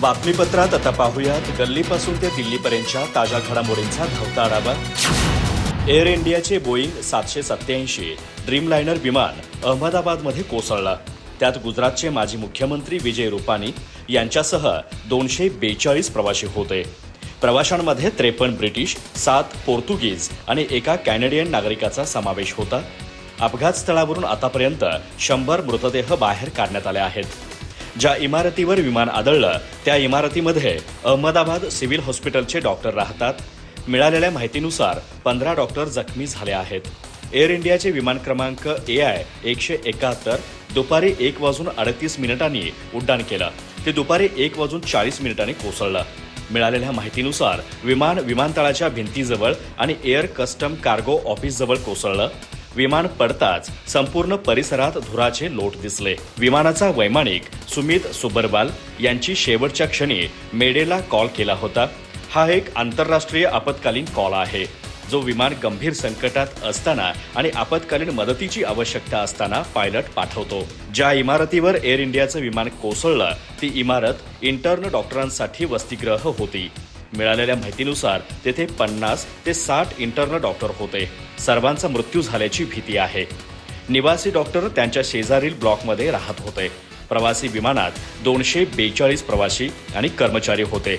बातमीपत्रात आता पाहूयात. गल्लीपासून ते दिल्लीपर्यंतच्या ताज्या घडामोडींचा धावता आढावा. एअर इंडियाचे बोईंग सातशे सत्याऐंशी ड्रीमलायनर विमान अहमदाबादमध्ये कोसळलं. त्यात गुजरातचे माजी मुख्यमंत्री विजय रुपानी यांच्यासह दोनशे बेचाळीस प्रवासी होते. प्रवाशांमध्ये त्रेपन्न ब्रिटिश सात पोर्तुगीज आणि एका कॅनेडियन नागरिकाचा समावेश होता. अपघात स्थळावरून आतापर्यंत शंभर मृतदेह बाहेर काढण्यात आले आहेत. ज्या इमारतीवर विमान आदळलं त्या इमारतीमध्ये अहमदाबाद सिव्हिल हॉस्पिटलचे डॉक्टर राहतात. मिळालेल्या माहितीनुसार पंधरा डॉक्टर जखमी झाले आहेत. एअर इंडियाचे विमान क्रमांक ए आय एकशे एकाहत्तर दुपारी एक वाजून अडतीस मिनिटांनी उड्डाण केलं. ते दुपारी एक वाजून चाळीस मिनिटांनी कोसळलं. मिळालेल्या माहितीनुसार विमान विमानतळाच्या भिंतीजवळ आणि एअर कस्टम कार्गो ऑफिसजवळ कोसळलं. विमान पडताच संपूर्ण परिसरात धुराचे लोट दिसले. विमानाचा वैमानिक सुमित सुबरवाल यांची शेवटच्या क्षणी मेडेला कॉल केला होता. हा एक आंतरराष्ट्रीय आपत्कालीन कॉल आहे. जो विमान गंभीर संकटात असताना आणि आपत्कालीन मदतीची आवश्यकता असताना पायलट पाठवतो. ज्या इमारतीवर एअर इंडियाचं विमान कोसळलं ती इमारत इंटर्न डॉक्टरांसाठी वसतिग्रह होती. मिळालेल्या माहितीनुसार तेथे पन्नास ते साठ इंटर्न डॉक्टर होते. सर्वांचा मृत्यू झाल्याची भीती आहे. निवासी डॉक्टर त्यांच्या शेजारील ब्लॉकमध्ये राहत होते. प्रवासी विमानात दोनशे बेचाळीस प्रवासी आणि कर्मचारी होते.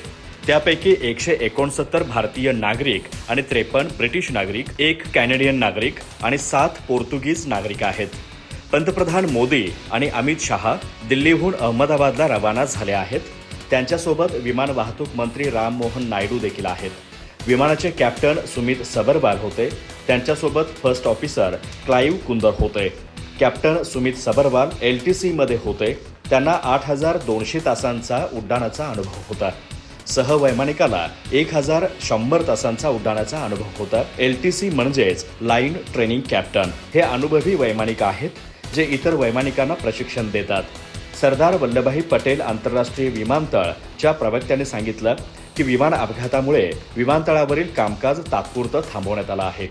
त्यापैकी एकशे एकोणसत्तर भारतीय नागरिक आणि त्रेपन्न ब्रिटिश नागरिक एक कॅनेडियन नागरिक आणि सात पोर्तुगीज नागरिक आहेत. पंतप्रधान मोदी आणि अमित शहा दिल्लीहून अहमदाबादला रवाना झाले आहेत. त्यांच्यासोबत विमान वाहतूक मंत्री राममोहन नायडू देखील आहेत. विमानाचे कॅप्टन सुमित सबरवाल होते. त्यांच्यासोबत फर्स्ट ऑफिसर क्लाईव्ह कुंदर होते. Captain Sumit Sabharwal L T सीमध्ये होते. त्यांना आठ हजार दोनशे तासांचा उड्डाणाचा अनुभव होता. सहवैमानिकाला एक हजार शंभर तासांचा उड्डाणाचा अनुभव होता. एल टी सी म्हणजेच लाईन ट्रेनिंग कॅप्टन. हे अनुभवी वैमानिक आहेत जे इतर वैमानिकांना प्रशिक्षण देतात. सरदार वल्लभभाई पटेल आंतरराष्ट्रीय विमानतळच्या प्रवक्त्याने सांगितलं की विमान अपघातामुळे विमानतळावरील कामकाज तात्पुरतं थांबवण्यात आलं आहे.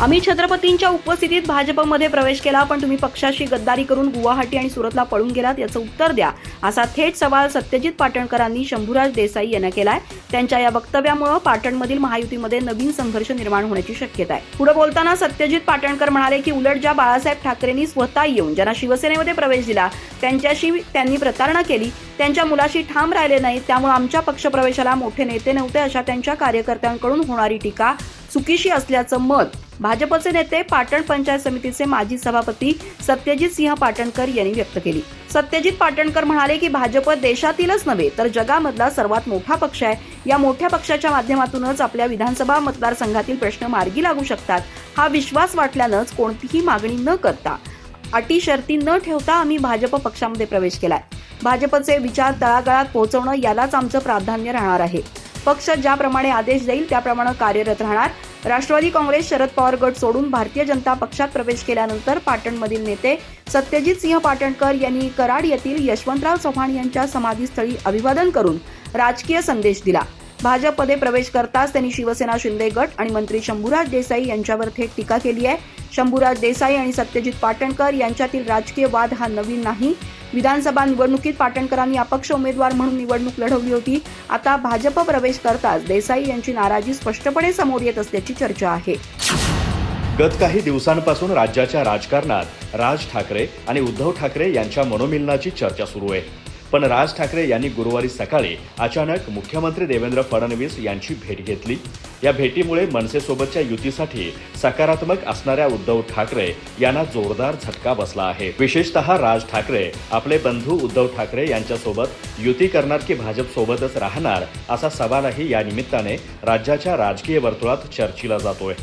आम्ही छत्रपतींच्या उपस्थितीत भाजपमध्ये प्रवेश केला पण तुम्ही पक्षाशी गद्दारी करून गुवाहाटी आणि सुरतला पळून गेलात याचं उत्तर द्या. असा थेट सवाल सत्यजित पाटणकरांनी शंभूराज देसाई यांना केलाय. त्यांच्या या वक्तव्यामुळे पाटणमधील महायुतीमध्ये नवीन संघर्ष निर्माण होण्याची शक्यता आहे. पुढे बोलताना सत्यजित पाटणकर म्हणाले की उलट ज्या बाळासाहेब ठाकरेंनी स्वतः येऊन ज्यांना शिवसेनेमध्ये प्रवेश दिला त्यांच्याशी त्यांनी प्रतारणा केली त्यांच्या मुलाशी ठाम राहिले नाही त्यामुळे आमच्या पक्षप्रवेशाला मोठे नेते नव्हते अशा त्यांच्या कार्यकर्त्यांकडून होणारी टीका चुकीशी असल्याचं मत भाजपचे नेते पाटण पंचायत समितीचे माजी सभापती सत्यजित सिंह पाटणकर यांनी व्यक्त केली. सत्यजित पाटणकर म्हणाले की भाजप देशातीलच नव्हे तर जगामधला सर्वात मोठा पक्ष आहे. या मोठ्या पक्षाच्या माध्यमातूनच आपल्या विधानसभा मतदारसंघातील प्रश्न मार्गी लागू शकतात. हा विश्वास वाटल्यानंच कोणतीही मागणी न करता अटी शर्ती न ठेवता आम्ही भाजप पक्षामध्ये प्रवेश केलाय. भाजपचे विचार तळागाळात पोहोचवणं यालाच आमचं प्राधान्य राहणार आहे. पक्ष ज्याप्रमाणे आदेश देईल त्याप्रमाणे कार्यरत राहणार. राष्ट्रवादी काँग्रेस शरद पवार गट सोडून भारतीय जनता पक्षात प्रवेश केल्यानंतर पाटणमधील नेते सत्यजित सिंह पाटणकर यांनी कराड येथील यशवंतराव चव्हाण यांच्या समाधीस्थळी अभिवादन करून राजकीय संदेश दिला. भाजपमध्ये प्रवेश करताच त्यांनी शिवसेना शिंदे गट आणि मंत्री शंभूराज देसाई यांच्यावर थेट टीका केली आहे. शंभूराज देसाई आणि सत्यजित पाटणकर यांच्यातील राजकीय वाद हा नवीन नाही. विधानसभा निवडणुकीत पाटणकरांनी अपक्ष उमेदवार म्हणून निवडणूक लढवली होती. आता भाजप प्रवेश करताच देसाई यांची नाराजी स्पष्टपणे समोर येत असल्याची चर्चा आहे. गत काही दिवसांपासून राज्याच्या राजकारणात राज ठाकरे आणि उद्धव ठाकरे यांच्या मनोमिलनाची चर्चा सुरू आहे. पण राज ठाकरे यांनी गुरुवारी सकाळी अचानक मुख्यमंत्री देवेंद्र फडणवीस यांची भेट घेतली. या भेटीमुळे मनसेसोबतच्या युतीसाठी सकारात्मक असणाऱ्या उद्धव ठाकरे यांना जोरदार झटका बसला आहे. विशेषतः राज ठाकरे आपले बंधू उद्धव ठाकरे यांच्यासोबत युती करणार की भाजप सोबतच राहणार असा सवालही या निमित्ताने राज्याच्या राजकीय वर्तुळात चर्चिला जातोय.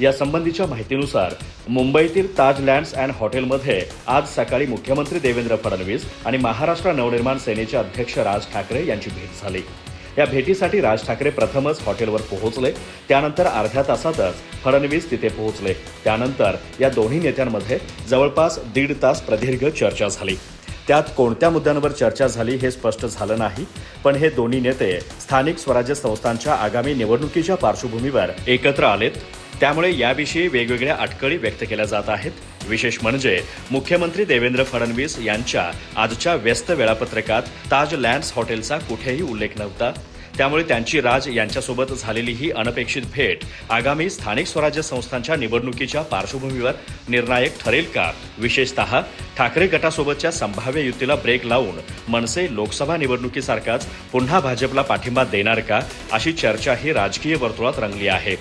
या संबंधीच्या माहितीनुसार मुंबईतील ताज लँड्स अँड हॉटेलमध्ये आज सकाळी मुख्यमंत्री देवेंद्र फडणवीस आणि महाराष्ट्र नवनिर्माण सेनेचे अध्यक्ष राज ठाकरे यांची भेट झाली. या भेटीसाठी राज ठाकरे प्रथमच हॉटेलवर पोहोचले. त्यानंतर अर्ध्या तासातच फडणवीस तिथे पोहोचले. त्यानंतर या दोन्ही नेत्यांमध्ये जवळपास दीड तास प्रदीर्घ चर्चा झाली. त्यात कोणत्या मुद्द्यांवर चर्चा झाली हे स्पष्ट झालं नाही पण हे दोन्ही नेते स्थानिक स्वराज्य संस्थांच्या आगामी निवडणुकीच्या पार्श्वभूमीवर एकत्र आलेत. त्यामुळे याविषयी वेगवेगळ्या अटकळी व्यक्त केल्या जात आहेत. विशेष म्हणजे मुख्यमंत्री देवेंद्र फडणवीस यांच्या आजच्या व्यस्त वेळापत्रकात ताज लँड्स हॉटेलचा कुठेही उल्लेख नव्हता. त्यामुळे त्यांची राज यांच्यासोबत झालेली ही अनपेक्षित भेट आगामी स्थानिक स्वराज्य संस्थांच्या निवडणुकीच्या पार्श्वभूमीवर निर्णायक ठरेल का? विशेषतः ठाकरे गटासोबतच्या संभाव्य युतीला ब्रेक लावून मनसे लोकसभा निवडणुकीसारखाच पुन्हा भाजपला पाठिंबा देणार का? अशी चर्चाही राजकीय वर्तुळात रंगली आहे.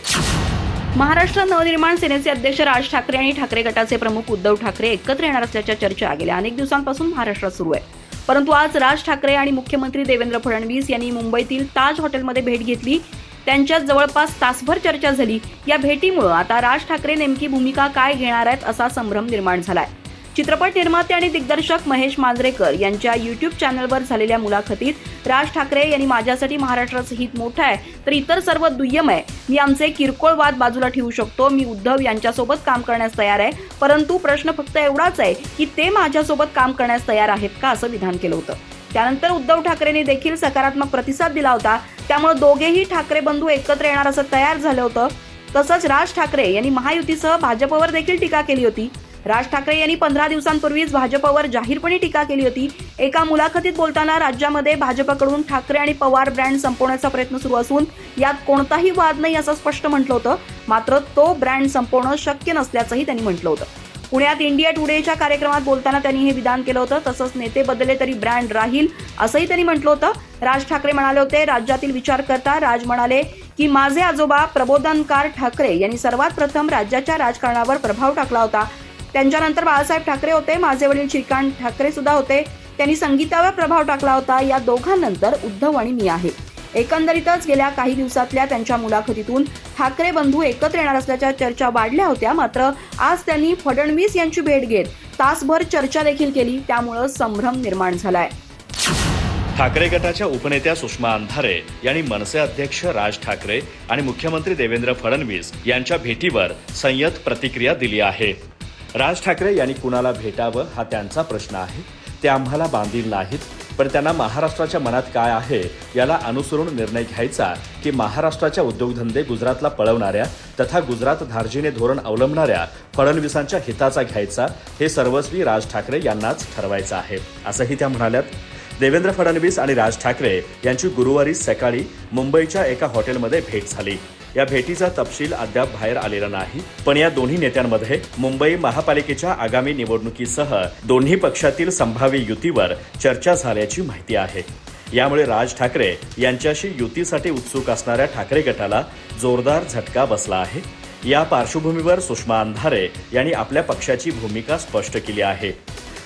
महाराष्ट्र नवनिर्माण सेनेचे अध्यक्ष राज ठाकरे आणि ठाकरे गटाचे प्रमुख उद्धव ठाकरे एकत्र येणार असल्याच्या चर्चा गेल्या अनेक दिवसांपासून महाराष्ट्रात सुरू आहे. परंतु आज राज ठाकरे आणि मुख्यमंत्री देवेंद्र फडणवीस यांनी मुंबईतील ताज हॉटेलमध्ये भेट घेतली. त्यांच्यात जवळपास तासभर चर्चा झाली. या भेटीमुळे आता राज ठाकरे नेमकी भूमिका काय घेणार आहेत असा संभ्रम निर्माण झाला आहे चित्रपट निर्माते आणि दिग्दर्शक महेश मांजरेकर यांच्या युट्यूब चॅनलवर झालेल्या मुलाखतीत राज ठाकरे यांनी माझ्यासाठी महाराष्ट्राचं हित मोठं आहे तर इतर सर्व दुय्यम आहे. मी आमचे किरकोळ वाद बाजूला ठेवू शकतो. मी उद्धव यांच्यासोबत काम करण्यास तयार आहे. परंतु प्रश्न फक्त एवढाच आहे की ते माझ्यासोबत काम करण्यास तयार आहेत का असं विधान केलं होतं. त्यानंतर उद्धव ठाकरेंनी देखील सकारात्मक प्रतिसाद दिला होता. त्यामुळे दोघेही ठाकरे बंधू एकत्र येणार असं तयार झालं होतं. तसंच राज ठाकरे यांनी महायुतीसह भाजपवर देखील टीका केली होती. राज ठाकरे यांनी पंधरा दिवसांपूर्वीच भाजपवर जाहीरपणे टीका केली होती. एका मुलाखतीत बोलताना राज्यामध्ये भाजपकडून ठाकरे आणि पवार ब्रँड संपवण्याचा प्रयत्न सुरू असून यात कोणताही वाद नाही असं स्पष्ट म्हटलं होतं. मात्र तो ब्रँड संपवणं शक्य नसल्याचंही त्यांनी म्हटलं होतं. पुण्यात इंडिया टुडेच्या कार्यक्रमात बोलताना त्यांनी हे विधान केलं होतं. तसंच नेते बदलले तरी ब्रँड राहील असंही त्यांनी म्हटलं होतं. राज ठाकरे म्हणाले होते राज्यातील विचार करता राज म्हणाले की माझे आजोबा प्रबोधनकार ठाकरे यांनी सर्वात प्रथम राज्याच्या राजकारणावर प्रभाव टाकला होता. त्यांच्यानंतर बाळासाहेब ठाकरे होते माझे वडील श्रीकांत ठाकरे सुद्धा होते. त्यांनी संगीतावर प्रभाव टाकला होता या दोघांनंतर उद्धव आणि मी आहे. एकंदरीतच गेल्या काही दिवसातल्या त्यांच्या मुलाखतीतून ठाकरे बंधू एकत्र येणार असल्याच्या चर्चा वाढल्या होत्या मात्र आज त्यांनी फडणवीस यांची भेट घेत तासभर चर्चा देखील केली त्यामुळं संभ्रम निर्माण झालाय. ठाकरे गटाच्या उपनेत्या सुषमा अंधारे यांनी मनसे अध्यक्ष राज ठाकरे आणि मुख्यमंत्री देवेंद्र फडणवीस यांच्या भेटीवर संयत प्रतिक्रिया दिली आहे. राज ठाकरे यांनी कुणाला भेटावं हा त्यांचा प्रश्न आहे. ते आम्हाला बांधील नाहीत. पण त्यांना महाराष्ट्राच्या मनात काय आहे याला अनुसरून निर्णय घ्यायचा की महाराष्ट्राच्या उद्योगधंदे गुजरातला पळवणाऱ्या तथा गुजरात धार्जिने धोरण अवलंबणाऱ्या फडणवीसांच्या हिताचा घ्यायचा हे सर्वस्वी राज ठाकरे यांनाच ठरवायचं आहे. असंही त्या म्हणाल्यात. देवेंद्र फडणवीस आणि राज ठाकरे यांची गुरुवारी सकाळी मुंबईच्या एका हॉटेलमध्ये भेट झाली. या भेटीचा तपशील अद्याप बाहेर आलेला नाही. पण या दोन्ही नेत्यांमध्ये मुंबई महापालिकेच्या आगामी निवडणुकीसह दोन्ही पक्षातील संभाव्य युतीवर चर्चा झाल्याची माहिती आहे. यामुळे राज ठाकरे यांच्याशी युतीसाठी उत्सुक असणाऱ्या ठाकरे गटाला जोरदार झटका बसला आहे. या पार्श्वभूमीवर सुषमा अंधारे यांनी आपल्या पक्षाची भूमिका स्पष्ट केली आहे.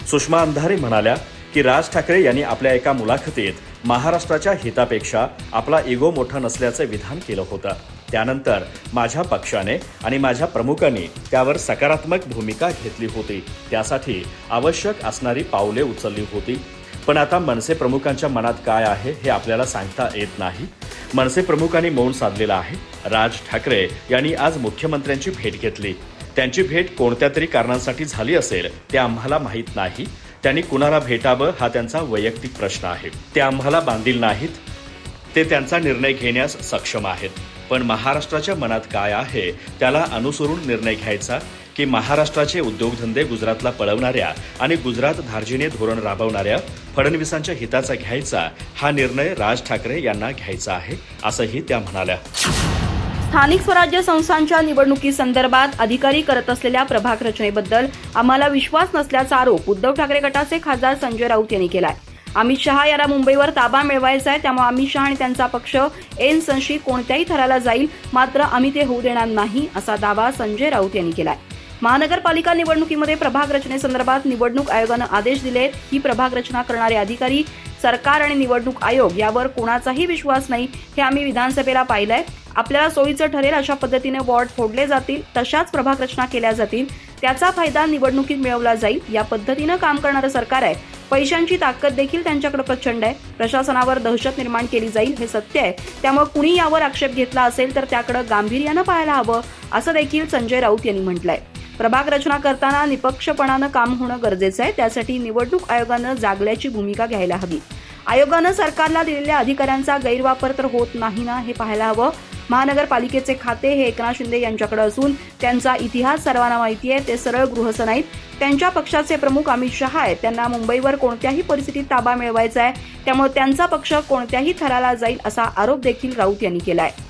सुषमा अंधारे म्हणाल्या की राज ठाकरे यांनी आपल्या एका मुलाखतीत महाराष्ट्राच्या हितापेक्षा आपला इगो मोठा नसल्याचं विधान केलं होतं. त्यानंतर माझ्या पक्षाने आणि माझ्या प्रमुखांनी त्यावर सकारात्मक भूमिका घेतली होती. त्यासाठी आवश्यक असणारी पावले उचलली होती. पण आता मनसे प्रमुखांच्या मनात काय आहे हे आपल्याला सांगता येत नाही. मनसे प्रमुखांनी मौन साधलेलं आहे. राज ठाकरे यांनी आज मुख्यमंत्र्यांची भेट घेतली. त्यांची भेट कोणत्या तरी कारणांसाठी झाली असेल ते आम्हाला माहीत नाही. त्यांनी कुणाला भेटावं हा त्यांचा वैयक्तिक प्रश्न आहे. ते आम्हाला बांधील नाहीत. ते त्यांचा निर्णय घेण्यास सक्षम आहेत. पण महाराष्ट्राच्या मनात काय आहे त्याला अनुसरून निर्णय घ्यायचा? की महाराष्ट्राचे उद्योगधंदे गुजरातला पळवणाऱ्या आणि गुजरात धार्जिने धोरण राबवणाऱ्या फडणवीसांच्या हिताचा घ्यायचा हा निर्णय राज ठाकरे यांना घ्यायचा आहे असंही त्या म्हणाल्या. स्थानिक स्वराज्य संस्थांच्या निवडणुकीसंदर्भात अधिकारी करत असलेल्या प्रभाग रचनेबद्दल आम्हाला विश्वास नसल्याचा आरोप उद्धव ठाकरे गटाचे खासदार संजय राऊत यांनी केला आहे अमित शहा याला मुंबईवर ताबा मिळवायचा आहे. त्यामुळे अमित शहा आणि त्यांचा पक्ष एन संशी कोणत्याही थराला जाईल. मात्र आम्ही ते होऊ देणार नाही असा दावा संजय राऊत यांनी केलाय. महानगरपालिका निवडणुकीमध्ये प्रभाग रचनेसंदर्भात निवडणूक आयोगानं आदेश दिलेत. ही प्रभाग रचना करणारे अधिकारी सरकार आणि निवडणूक आयोग यावर कोणाचाही विश्वास नाही हे आम्ही विधानसभेला पाहिलंय. आपल्याला सोयीचं ठरेल अशा पद्धतीने वॉर्ड फोडले जातील तशाच प्रभाग रचना केल्या जातील. त्याचा फायदा निवडणुकीत मिळवला जाईल. या पद्धतीनं काम करणारं सरकार आहे. पैशांची ताकद देखील त्यांच्याकडे प्रचंड आहे. प्रशासनावर दहशत निर्माण केली जाईल हे सत्य आहे. त्यामुळे कुणी यावर आक्षेप घेतला असेल तर त्याकडे गांभीर्यानं पाहायला हवं असं देखील संजय राऊत यांनी म्हटलंय. प्रभाग रचना करताना निपक्षपणानं काम होणं गरजेचं आहे. त्यासाठी निवडणूक आयोगानं जागल्याची भूमिका घ्यायला हवी. आयोगानं सरकारला दिलेल्या अधिकाऱ्यांचा गैरवापर तर होत नाही ना हे पाहायला हवं. महानगरपालिकेचे खाते हे एकनाथ शिंदे यांच्याकडे असून त्यांचा इतिहास सर्वांना माहिती आहे. ते सरळ गृहस्थ नाहीत. त्यांच्या पक्षाचे प्रमुख अमित शहा आहेत. त्यांना मुंबईवर कोणत्याही परिस्थितीत ताबा मिळवायचा आहे. त्यामुळे त्यांचा पक्ष कोणत्याही थराला जाईल असा आरोप देखील राऊत यांनी केला आहे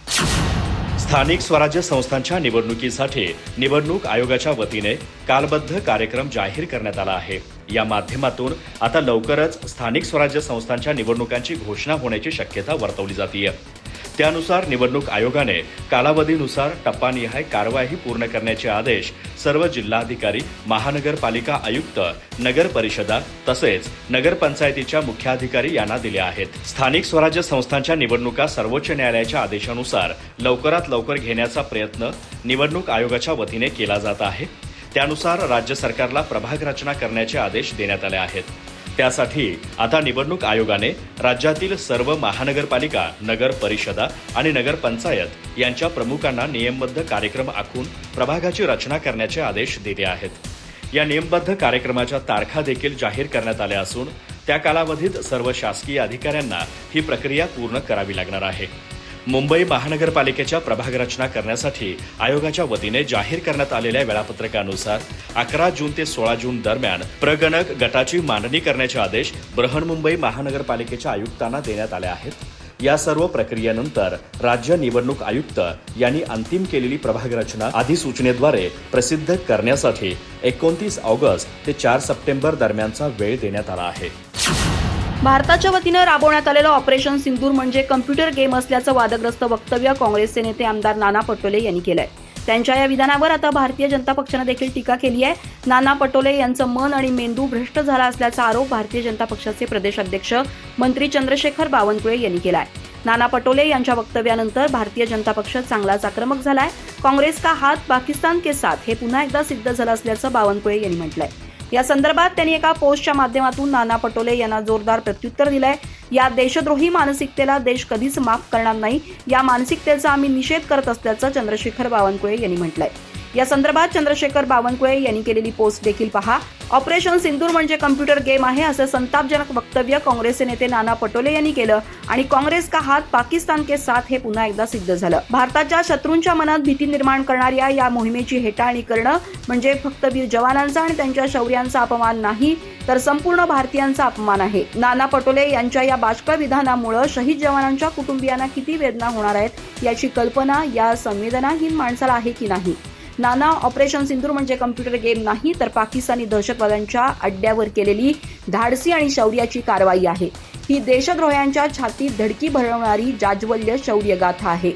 स्थानिक स्वराज्य संस्थांच्या निवडणुकीसाठी निवडणूक आयोगाच्या वतीने कालबद्ध कार्यक्रम जाहीर करण्यात आला आहे. या माध्यमातून आता लवकरच स्थानिक स्वराज्य संस्थांच्या निवडणुकांची घोषणा होण्याची शक्यता वर्तवली जाते त्यानुसार निवडणूक आयोगाने कालावधीनुसार टप्पानिहाय कारवाई पूर्ण करण्याचे आदेश सर्व जिल्हाधिकारी महानगरपालिका आयुक्त नगर परिषदा तसेच नगरपंचायतीच्या मुख्याधिकारी यांना दिले आहेत. स्थानिक स्वराज्य संस्थांच्या निवडणुका सर्वोच्च न्यायालयाच्या आदेशानुसार लवकरात लवकर घेण्याचा प्रयत्न निवडणूक आयोगाच्या वतीने केला जात आहे. त्यानुसार राज्य सरकारला प्रभाग रचना करण्याचे आदेश देण्यात आले आहेत. त्यासाठी आता निवडणूक आयोगाने राज्यातील सर्व महानगरपालिका नगर परिषदा आणि नगरपंचायत यांच्या प्रमुखांना नियमबद्ध कार्यक्रम आखून प्रभागाची रचना करण्याचे आदेश दिले आहेत. या नियमबद्ध कार्यक्रमाच्या तारखा देखील जाहीर करण्यात आल्या असून त्या कालावधीत सर्व शासकीय अधिकाऱ्यांना ही प्रक्रिया पूर्ण करावी लागणार आहे. मुंबई महानगरपालिकेच्या प्रभाग रचना करण्यासाठी आयोगाच्या वतीने जाहीर करण्यात आलेल्या वेळापत्रकानुसार अकरा जून ते सोळा जून दरम्यान प्रगणक गटाची मांडणी करण्याचे आदेश बृहन्मुंबई महानगरपालिकेच्या आयुक्तांना देण्यात आले आहेत. या सर्व प्रक्रियेनंतर राज्य निवडणूक आयुक्त यांनी अंतिम केलेली प्रभाग रचना अधिसूचनेद्वारे प्रसिद्ध करण्यासाठी एकोणतीस ऑगस्ट ते चार सप्टेंबर दरम्यानचा वेळ देण्यात आला आहे. भारताच्या वतीनं राबवण्यात आलेलं ऑपरेशन सिंदूर म्हणजे कम्प्युटर गेम असल्याचं वादग्रस्त वक्तव्य काँग्रेसचे नेते आमदार नाना पटोले यांनी केलंय. त्यांच्या या विधानावर आता भारतीय जनता पक्षानं देखील टीका केली आहे. नाना पटोले यांचं मन आणि मेंदू भ्रष्ट झाला असल्याचा आरोप भारतीय जनता पक्षाचे प्रदेशाध्यक्ष मंत्री चंद्रशेखर बावनकुळे यांनी केलाय. नाना पटोले यांच्या वक्तव्यानंतर भारतीय जनता पक्ष चांगलाच आक्रमक झालाय. काँग्रेस का हात पाकिस्तान के साथ हे पुन्हा एकदा सिद्ध झालं असल्याचं बावनकुळे यांनी म्हटलंय. या संदर्भात त्यांनी एका पोस्टच्या माध्यमातून नाना पटोले यांना जोरदार प्रत्युत्तर दिलंय. या देशद्रोही मानसिकतेला देश कधीच माफ करणार नाही. या मानसिकतेचा आम्ही निषेध करत असल्याचं चंद्रशेखर बावनकुळे यांनी म्हटलंय. या संदर्भात चंद्रशेखर बावनकुळे यांनी केलेली पोस्ट देखील पहा. ऑपरेशन सिंदूर म्हणजे कम्प्युटर गेम आहे असं संतापजनक वक्तव्य काँग्रेसचे नेते नाना पटोले यांनी केलं आणि काँग्रेस का हात पाकिस्तान के साथ हे पुन्हा एकदा सिद्ध झालं. भारताच्या शत्रूंच्या मनात भीती निर्माण करणाऱ्या या मोहिमेची हेटाळणी करणं म्हणजे फक्त वीर जवानांचा आणि त्यांच्या शौर्यांचा अपमान नाही तर संपूर्ण भारतीयांचा अपमान आहे. नाना पटोले यांच्या या बाष्कळ विधानामुळे शहीद जवानांच्या कुटुंबियांना किती वेदना होणार आहेत याची कल्पना या संवेदनाहीन माणसाला आहे की नाही? नाना ऑपरेशन सिंदूर म्हणजे कम्प्युटर गेम नाही तर पाकिस्तानी दहशतवाद्यांच्या अड्ड्यावर केलेली धाडसी आणि शौर्याची कारवाई आहे. ही देशद्रोह्यांच्या छातीत धडकी भरवणारी जाज्वल्य शौर्य गाथा आहे.